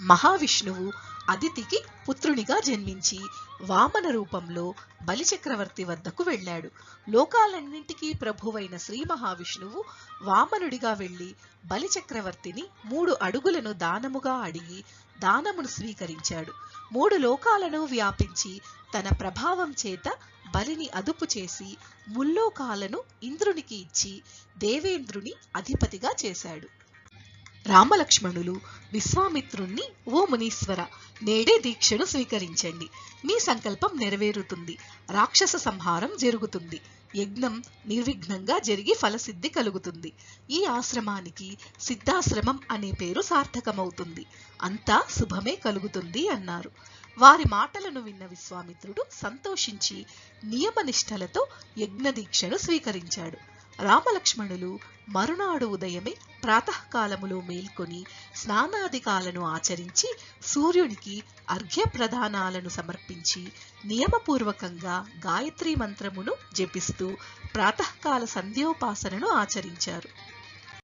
మహావిష్ణువు అదితికి పుత్రునిగా జన్మించి వామన రూపంలో బలిచక్రవర్తి వద్దకు వెళ్ళాడు. లోకాలన్నింటికీ ప్రభువైన శ్రీ మహావిష్ణువు వామనుడిగా వెళ్ళి బలిచక్రవర్తిని మూడు అడుగులను దానముగా అడిగి దానమును స్వీకరించాడు. మూడు లోకాలను వ్యాపించి తన ప్రభావం చేత బలిని అదుపు చేసి ముల్లోకాలను ఇంద్రునికి ఇచ్చి దేవేంద్రుని అధిపతిగా చేశాడు. రామలక్ష్మణులు విశ్వామిత్రుణ్ణి ఓ మునీశ్వర నేడే దీక్షను స్వీకరించండి. మీ సంకల్పం నెరవేరుతుంది. రాక్షస సంహారం జరుగుతుంది. యజ్ఞం నిర్విఘ్నంగా జరిగి ఫలసిద్ధి కలుగుతుంది. ఈ ఆశ్రమానికి సిద్ధాశ్రమం అనే పేరు సార్థకమవుతుంది. అంతా శుభమే కలుగుతుంది అన్నారు. వారి మాటలను విన్న విశ్వామిత్రుడు సంతోషించి నియమనిష్టలతో యజ్ఞదీక్షను స్వీకరించాడు. రామలక్ష్మణులు మరునాడు ఉదయమే ప్రాతకాలములో మేల్కొని స్నానాదికాలను ఆచరించి సూర్యునికి అర్ఘ్యప్రదానాలను సమర్పించి నియమపూర్వకంగా గాయత్రీ మంత్రమును జపిస్తూ ప్రాతకాల సంధ్యోపాసనను ఆచరించారు.